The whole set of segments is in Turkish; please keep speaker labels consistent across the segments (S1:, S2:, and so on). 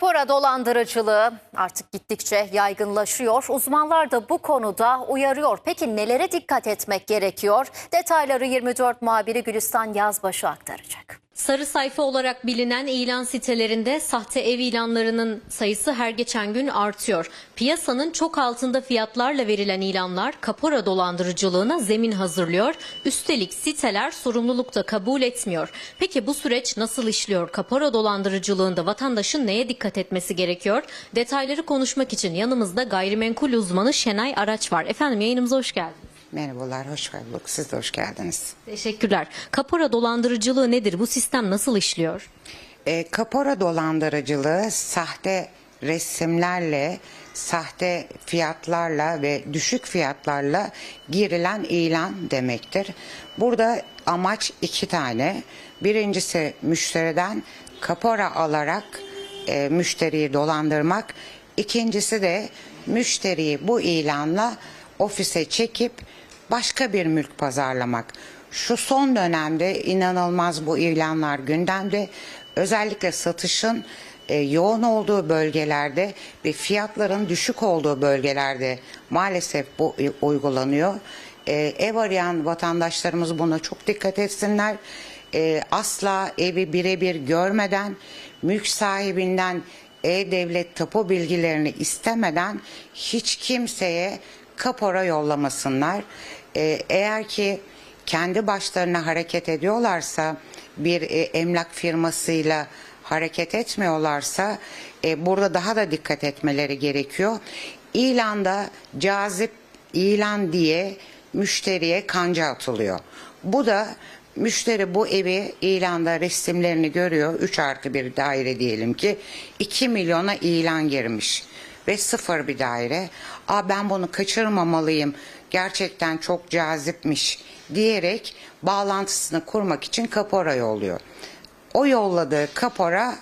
S1: Kapora dolandırıcılığı artık gittikçe yaygınlaşıyor. Uzmanlar da bu konuda uyarıyor. Peki nelere dikkat etmek gerekiyor? Detayları 24 muhabiri Gülistan Yazbaşı aktaracak.
S2: Sarı sayfa olarak bilinen ilan sitelerinde sahte ev ilanlarının sayısı her geçen gün artıyor. Piyasanın çok altında fiyatlarla verilen ilanlar kapora dolandırıcılığına zemin hazırlıyor. Üstelik siteler sorumluluk da kabul etmiyor. Peki bu süreç nasıl işliyor? Kapora dolandırıcılığında vatandaşın neye dikkat etmesi gerekiyor? Detayları konuşmak için yanımızda gayrimenkul uzmanı Şenay Araç var. Efendim yayınımıza hoş geldiniz.
S3: Merhabalar, hoş bulduk. Siz de hoş geldiniz.
S2: Teşekkürler. Kapora dolandırıcılığı nedir? Bu sistem nasıl işliyor?
S3: E, kapora dolandırıcılığı sahte resimlerle, sahte fiyatlarla ve düşük fiyatlarla girilen ilan demektir. Burada amaç iki tane. Birincisi müşteriden kapora alarak e, müşteriyi dolandırmak. İkincisi de müşteriyi bu ilanla ofise çekip başka bir mülk pazarlamak. Şu son dönemde inanılmaz bu ilanlar gündemde. Özellikle satışın e, yoğun olduğu bölgelerde ve fiyatların düşük olduğu bölgelerde maalesef bu e, uygulanıyor. E, ev arayan vatandaşlarımız buna çok dikkat etsinler. E, asla evi birebir görmeden mülk sahibinden e-devlet tapu bilgilerini istemeden hiç kimseye kapora yollamasınlar. Ee, eğer ki kendi başlarına hareket ediyorlarsa bir e, emlak firmasıyla hareket etmiyorlarsa e, burada daha da dikkat etmeleri gerekiyor. İlanda cazip ilan diye müşteriye kanca atılıyor. Bu da müşteri bu evi ilanda resimlerini görüyor. 3 artı bir daire diyelim ki 2 milyona ilan girmiş ve sıfır bir daire. Aa ben bunu kaçırmamalıyım. Gerçekten çok cazipmiş diyerek bağlantısını kurmak için kapora yolluyor. O yolladığı kapora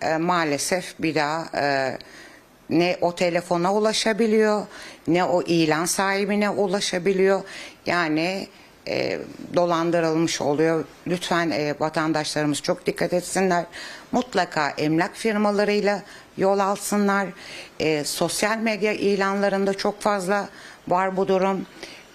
S3: e, maalesef bir daha e, ne o telefona ulaşabiliyor ne o ilan sahibine ulaşabiliyor. Yani e, dolandırılmış oluyor. Lütfen e, vatandaşlarımız çok dikkat etsinler. Mutlaka emlak firmalarıyla yol alsınlar. E, sosyal medya ilanlarında çok fazla var bu durum.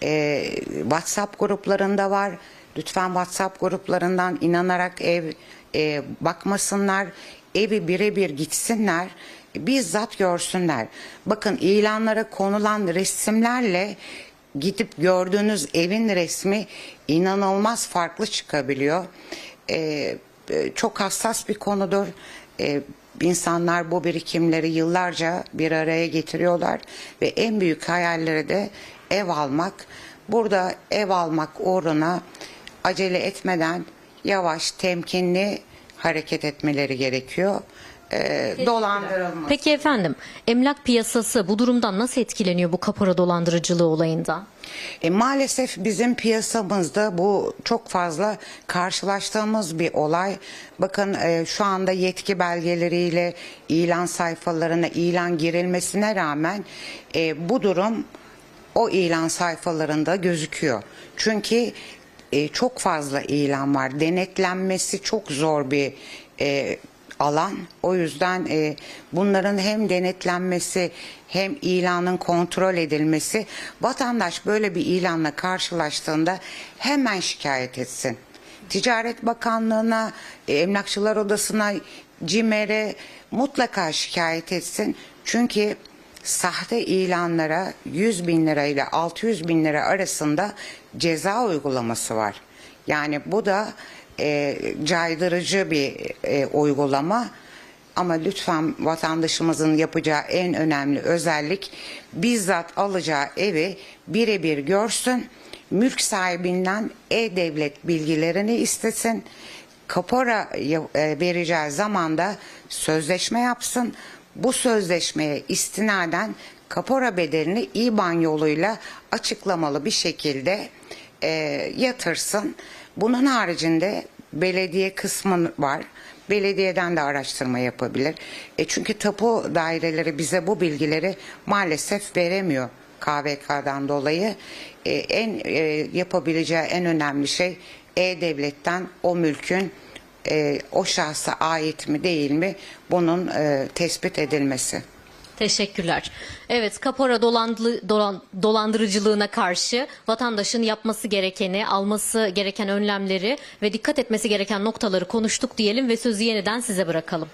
S3: E, WhatsApp gruplarında var. Lütfen WhatsApp gruplarından inanarak ev e, bakmasınlar. Evi birebir gitsinler bizzat görsünler. Bakın ilanlara konulan resimlerle gidip gördüğünüz evin resmi inanılmaz farklı çıkabiliyor. Ee, e, çok hassas bir konudur. Ee, insanlar bu birikimleri yıllarca bir araya getiriyorlar ve en büyük hayalleri de ev almak. Burada ev almak uğruna acele etmeden yavaş, temkinli hareket etmeleri gerekiyor. Ee, dolandırılma.
S2: Peki efendim, emlak piyasası bu durumdan nasıl etkileniyor bu kapora dolandırıcılığı olayında?
S3: E, maalesef bizim piyasamızda bu çok fazla karşılaştığımız bir olay. Bakın e, şu anda yetki belgeleriyle ilan sayfalarına ilan girilmesine rağmen e, bu durum o ilan sayfalarında gözüküyor. Çünkü e, çok fazla ilan var. Denetlenmesi çok zor bir e, alan. O yüzden e, bunların hem denetlenmesi hem ilanın kontrol edilmesi vatandaş böyle bir ilanla karşılaştığında hemen şikayet etsin. Ticaret Bakanlığı'na, Emlakçılar Odası'na, CİMER'e mutlaka şikayet etsin. Çünkü sahte ilanlara 100 bin lira ile 600 bin lira arasında ceza uygulaması var. Yani bu da e, caydırıcı bir e, uygulama. Ama lütfen vatandaşımızın yapacağı en önemli özellik bizzat alacağı evi birebir görsün. Mülk sahibinden e-devlet bilgilerini istesin. Kapora e, vereceği zamanda sözleşme yapsın. Bu sözleşmeye istinaden kapora bedelini İBAN yoluyla açıklamalı bir şekilde e, yatırsın. Bunun haricinde belediye kısmı var. Belediyeden de araştırma yapabilir. E çünkü tapu daireleri bize bu bilgileri maalesef veremiyor KVK'dan dolayı. E, en e, yapabileceği en önemli şey e-devletten o mülkün e, o şahsa ait mi değil mi bunun e, tespit edilmesi.
S2: Teşekkürler. Evet, kapora dolandı- dolan- dolandırıcılığına karşı vatandaşın yapması gerekeni, alması gereken önlemleri ve dikkat etmesi gereken noktaları konuştuk diyelim ve sözü yeniden size bırakalım.